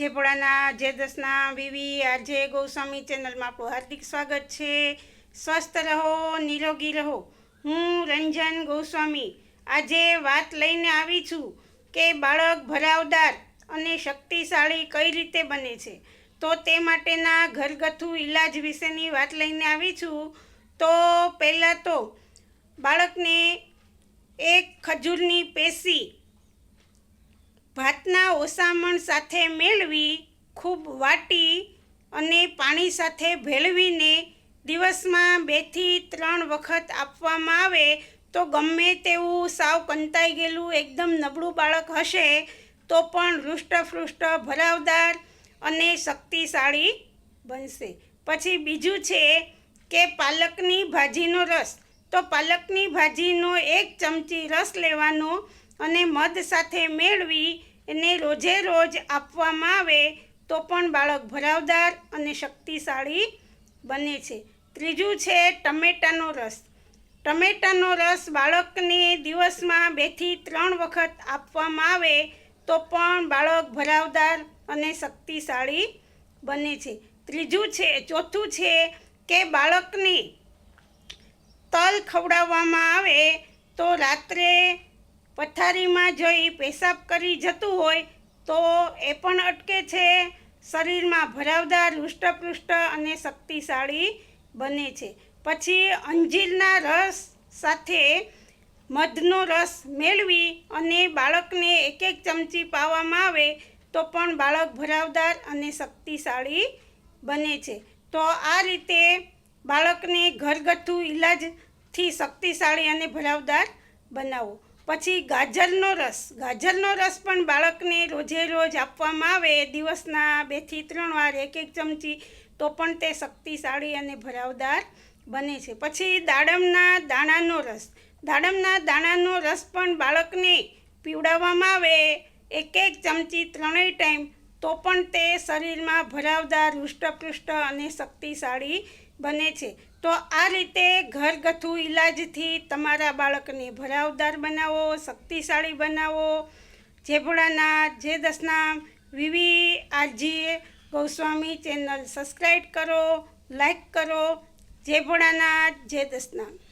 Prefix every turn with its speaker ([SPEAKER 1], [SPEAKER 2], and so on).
[SPEAKER 1] જે ભોળાના જે દસના વિવી આજે ગૌસ્વામી ચેનલમાં આપણું હાર્દિક સ્વાગત છે. સ્વસ્થ રહો, નિરોગી રહો. હું રંજન ગોસ્વામી આજે વાત લઈને આવી છું કે બાળક ભરાવદાર અને શક્તિશાળી કઈ રીતે બને છે. તો તે માટેના ઘરગથ્થુ ઈલાજ વિશેની વાત લઈને આવી છું. તો પહેલાં તો બાળકને એક ખજૂરની પેશી ભાતના ઓસામણ સાથે મેળવી, ખૂબ વાટી અને પાણી સાથે ભેળવીને દિવસમાં બેથી ત્રણ વખત આપવામાં આવે તો ગમે તેવું સાવ કંતાઈ ગયેલું એકદમ નબળું બાળક હશે તો પણ હૃષ્ટફૃષ્ટ ભરાવદાર અને શક્તિશાળી બનશે. પછી બીજું છે કે પાલકની ભાજીનો રસ. તો પાલકની ભાજીનો એક ચમચી રસ લેવાનો અને મધ સાથે મેળવી એને રોજે રોજ આપવામાં આવે તો પણ બાળક ભરાવદાર અને શક્તિશાળી બને છે. ત્રીજું છે ટમેટાનો રસ. ટમેટાનો રસ બાળકને દિવસમાં બેથી ત્રણ વખત આપવામાં આવે તો પણ બાળક ભરાવદાર અને શક્તિશાળી બને છે. ત્રીજું છે, ચોથું છે કે બાળકને તલ ખવડાવવામાં આવે તો રાત્રે પથારીમાં જઈ પેશાબ કરી જતું હોય, તો એ પણ અટકે છે. શરીરમાં ભરાવદાર, હૃષ્ટપૃષ્ટ અને શક્તિશાળી બને છે. પછી અંજીરના રસ સાથે મધનો રસ મેળવી અને બાળકને એક એક ચમચી પાવામાં આવે, તો પણ બાળક ભરાવદાર અને શક્તિશાળી બને છે. તો આ રીતે બાળકને ઘરગથ્થુ ઈલાજથી શક્તિશાળી અને ભરાવદાર બનાવો. પછી ગાજરનો રસ. ગાજરનો રસ પણ બાળકને રોજે રોજ આપવામાં આવે. દિવસના બેથી ત્રણ વાર એક એક ચમચી તો પણ તે શક્તિશાળી અને ભરાવદાર બને છે. પછી દાડમના દાણાનો રસ. દાડમના દાણાનો રસ પણ બાળકને પીવડાવવામાં આવે. એક એક ચમચી ત્રણેય ટાઈમ તો પણ તે શરીરમાં ભરાવદાર, હૃષ્ટપૃષ્ટ અને શક્તિશાળી બને છે. તો આ રીતે ઘરગથ્થુ ઈલાજથી તમારા બાળકને ભરાવદાર બનાવો, શક્તિશાળી બનાવો. જેભોળાના જે દસના વિવી આરજી ગૌસ્વામી ચેનલ સબસ્ક્રાઈબ કરો, લાઈક કરો. જય જય દસના